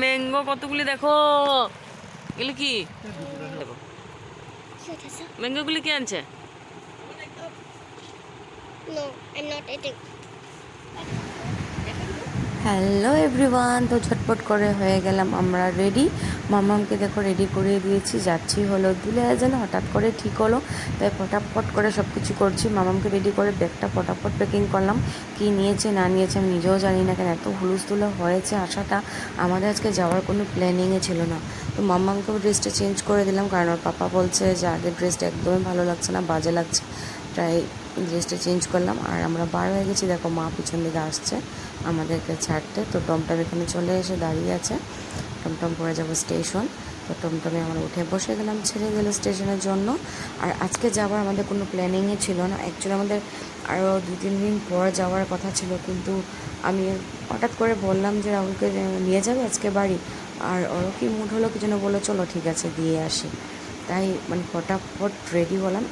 Mango কতগুলি দেখো? এগুলো কি? ম্যাঙ্গোগুলি কে আনছে? No, I'm not eating. Hello everyone তো ঝটপট করে হয়ে গেলাম, আমরা রেডি মামামকে দেখো রেডি করিয়ে দিয়েছি। যাচ্ছি হলো দুলে যেন হঠাৎ করে ঠিক হলো। তাই ফটাফট করে সব কিছু করছি। মামামকে রেডি করে ব্যাগটা ফটাফট প্যাকিং করলাম। কি নিয়েছে, না নিয়েছে আমি নিজেও জানি না কেন, এত হুলুস্থুলো হয়েছে আসাটা আমাদের আজকে যাওয়ার কোনো প্ল্যানিংয়ে ছিল না। তো মামামকেও ড্রেসটা চেঞ্জ করে দিলাম, কারণ ওর পাপা বলছে যে আগের ড্রেসটা একদমই ভালো লাগছে না, বাজে লাগছে। তাই ড্রেসটা চেঞ্জ করলাম। আর আমরা বার হয়ে গেছি। দেখো মা পিছন দিকে আসছে। আমাদেরকে ছাড়তে। তো টমটম এখানে চলে এসে দাঁড়িয়ে আছে। টমটম করে যাব স্টেশন। তো টমটমে আমরা উঠে বসে গেলাম, ছেড়ে গেল স্টেশনের জন্য। আর আজকে যাওয়ার আমাদের কোনো প্ল্যানিংই ছিল না। অ্যাকচুয়ালি আমাদের আরও দু তিন দিন পর যাওয়ার কথা ছিল। কিন্তু আমি হঠাৎ করে বললাম যে, রাহুলকে নিয়ে যাবে আজকে বাড়ি? আর ওরও কি মুড হলো কি যেন বলে চলো ঠিক আছে, দিয়ে আসি। তাই মানে ফটাফট রেডি হলাম।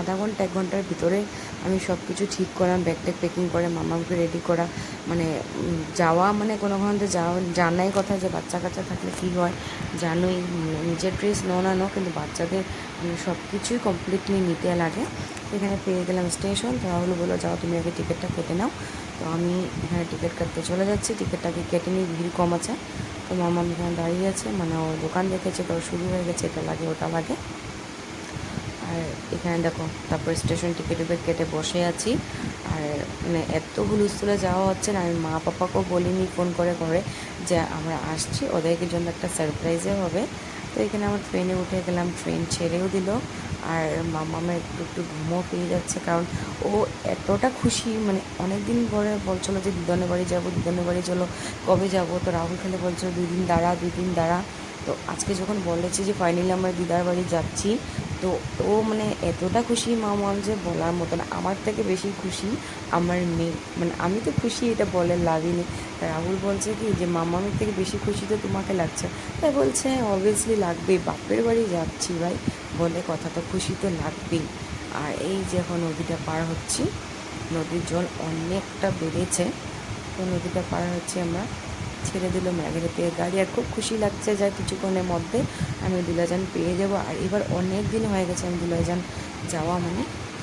আধা ঘণ্টা, এক ঘণ্টার ভিতরে আমি সব কিছু ঠিক করলাম ব্যাগ ট্যাগ প্যাকিং করে মামাকে রেডি করা মানে যাওয়া মানে কোনো কোনো যাওয়া, জানাই কথা যে বাচ্চা কাচ্চা থাকলে কী হয়, জানোই নিজের ড্রেস নো না নো কিন্তু বাচ্চাদের সব কিছুই কমপ্লিটলি নিতে লাগে। এখানে পেয়ে গেলাম স্টেশন তো রাহুল বলল, যাও, তুমি আগে টিকিটটা কেটে নাও। তো আমি এখানে টিকিট কাটতে চলে যাচ্ছি টিকিটটাকে কেটে নিয়ে ভিড় কম আছে। তো মামা এখানে দাঁড়িয়ে আছে মানে ও দোকান দেখেছে তো, শুরু হয়ে গেছে, এটা লাগে, ওটা লাগে। আর এখানে দেখো, তারপর স্টেশন টিকিট কেটে বসে আছি। আর মানে এত হুলুস্থুলে যাওয়া হচ্ছে না, আমি মা পাপাকেও বলিনি ফোন করে করে যে আমরা আসছি, ওদেরকে জন্য একটা সারপ্রাইজও হবে। তো এখানে আমার ট্রেনে উঠে গেলাম ট্রেন ছেড়েও দিল। আর মামামের একটু একটু ঘুমও পেয়ে যাচ্ছে, কারণ ও এতটা খুশি মানে অনেক দিন পরে বলছিল যে দিদনের বাড়ি যাব, দিদনের বাড়ি চলো, কবে যাব? তো রাহুল খালি বলছিল দুই দিন দাঁড়া দুই দিন দাঁড়া। তো আজকে যখন বলেছি যে ফাইনালি আমরা দিদার বাড়ি যাচ্ছি, তো ও মানে এতটা খুশি মামাম যে বলার মতন। আমার থেকে বেশি খুশি আমার মেয়ে। মানে আমি তো খুশি, এটা বলে লাভই নেই। রাহুল বলছে কি যে মামামের থেকে বেশি খুশি তো তোমাকে লাগছে। তাই বলছে অবভিয়াসলি লাগবে বাপের বাড়ি যাচ্ছি ভাই। বলে কথা তো খুশি তো লাগবেই। আর এই যে এখন নদীটা পার হচ্ছি, নদীর জল অনেকটা বেড়েছে। তো নদীটা পার হচ্ছে আমরা। ছেড়ে দিল ম্যাগেরে পেয়ে গাড়ি, আর খুব খুশি লাগছে যা কিছুক্ষণের মধ্যে আমি দুলাজান পেয়ে যাব। আর এবার অনেক দিন হয়ে গেছে আমি দুলাজান যাওয়া মানে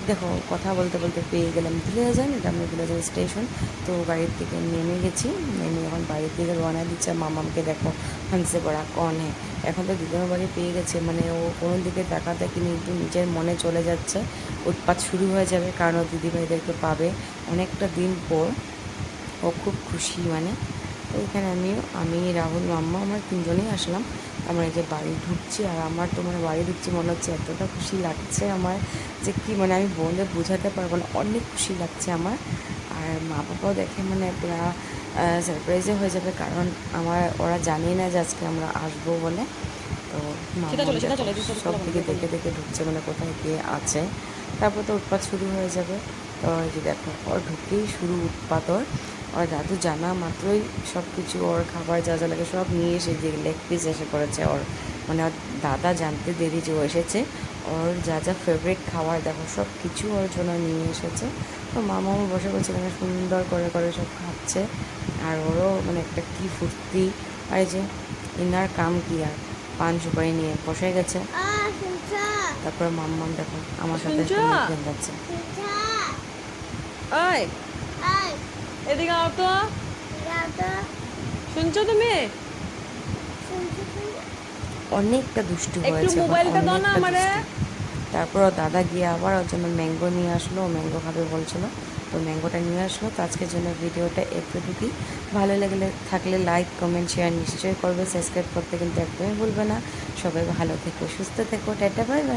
দেখো, কথা বলতে বলতে পেয়ে গেলাম দুলাজান এটা আমি দুলাজান স্টেশন। তো গাড়ির থেকে নেমে গেছি, নেমে এখন বাড়ির দিকে রওনা দিচ্ছে। মামামকে দেখো হানসে পড়া কন হ্যাঁ এখন তো দিদিমার বাড়ি পেয়ে গেছে মানে ও কোনো দিকে টাকা দেখেনি একটু নিজের মনে চলে যাচ্ছে। উৎপাত শুরু হয়ে যাবে, কারণ ও দিদিভাইদেরকে পাবে অনেকটা দিন পর। ও খুব খুশি মানে। তো এখানে আমিও, আমি, রাহুল, মাম্মা, আমার তিনজনেই আসলাম। আমরা এই যে বাড়ি ঢুকছি আর আমার তো মানে বাড়ি ঢুকছি মনে হচ্ছে এতটা খুশি লাগছে আমার যে কি মানে আমি বোনদের বোঝাতে পারব না অনেক খুশি লাগছে আমার। আর মা বাবাও দেখে মানে পুরা সারপ্রাইজে হয়ে যাবে কারণ আমার ওরা জানে না যে আজকে আমরা আসব বলে। তো সেটা সব দিকে দেখে দেখে ঢুকছে মানে কোথায় কে আছে। তারপর তো উৎপাত শুরু হয়ে যাবে। তো এই যে দেখো ওর ঢুকেই শুরু উৎপাত ওর। ওর দাদু জানা মাত্রই সব কিছু ওর খাবার যা যা লাগে সব নিয়ে এসে যে লেগ পিস এসে করেছে। ওর মানে ওর দাদা জানতে দেরি যে ও এসেছে ওর যা যা ফেভারিট খাবার দেখো সব কিছু ওর জন্য নিয়ে এসেছে। তো মামা বসে বসে এখানে সুন্দর করে করে সব খাচ্ছে। আর ওরও মানে একটা কী ফুর্তি। আর এই যে ইনার কাম কি আর? পান সুপারি নিয়ে বসে গেছে! তারপরে মাম্মাম দেখো আমার সাথে যাচ্ছে ওই! এদিকে আও তো! শুনছো তুমি! অনেকটা দুষ্টু একটু হয়েছে মোবাইলটা দাও না আমারে। তারপর ওর দাদা গিয়ে আবার ওর জন্য ম্যাঙ্গো নিয়ে আসলো ও ম্যাঙ্গো খাবে বলছিল তো ম্যাঙ্গোটা নিয়ে আসলো তো আজকের জন্য ভিডিওটা এতটুকুই ভালো লাগলে থাকলে লাইক কমেন্ট শেয়ার নিশ্চয়ই করবে সাবস্ক্রাইব করতে কিন্তু একদমই ভুলবে না সবাই ভালো থেকো সুস্থ থেকো টাটা বাই বাই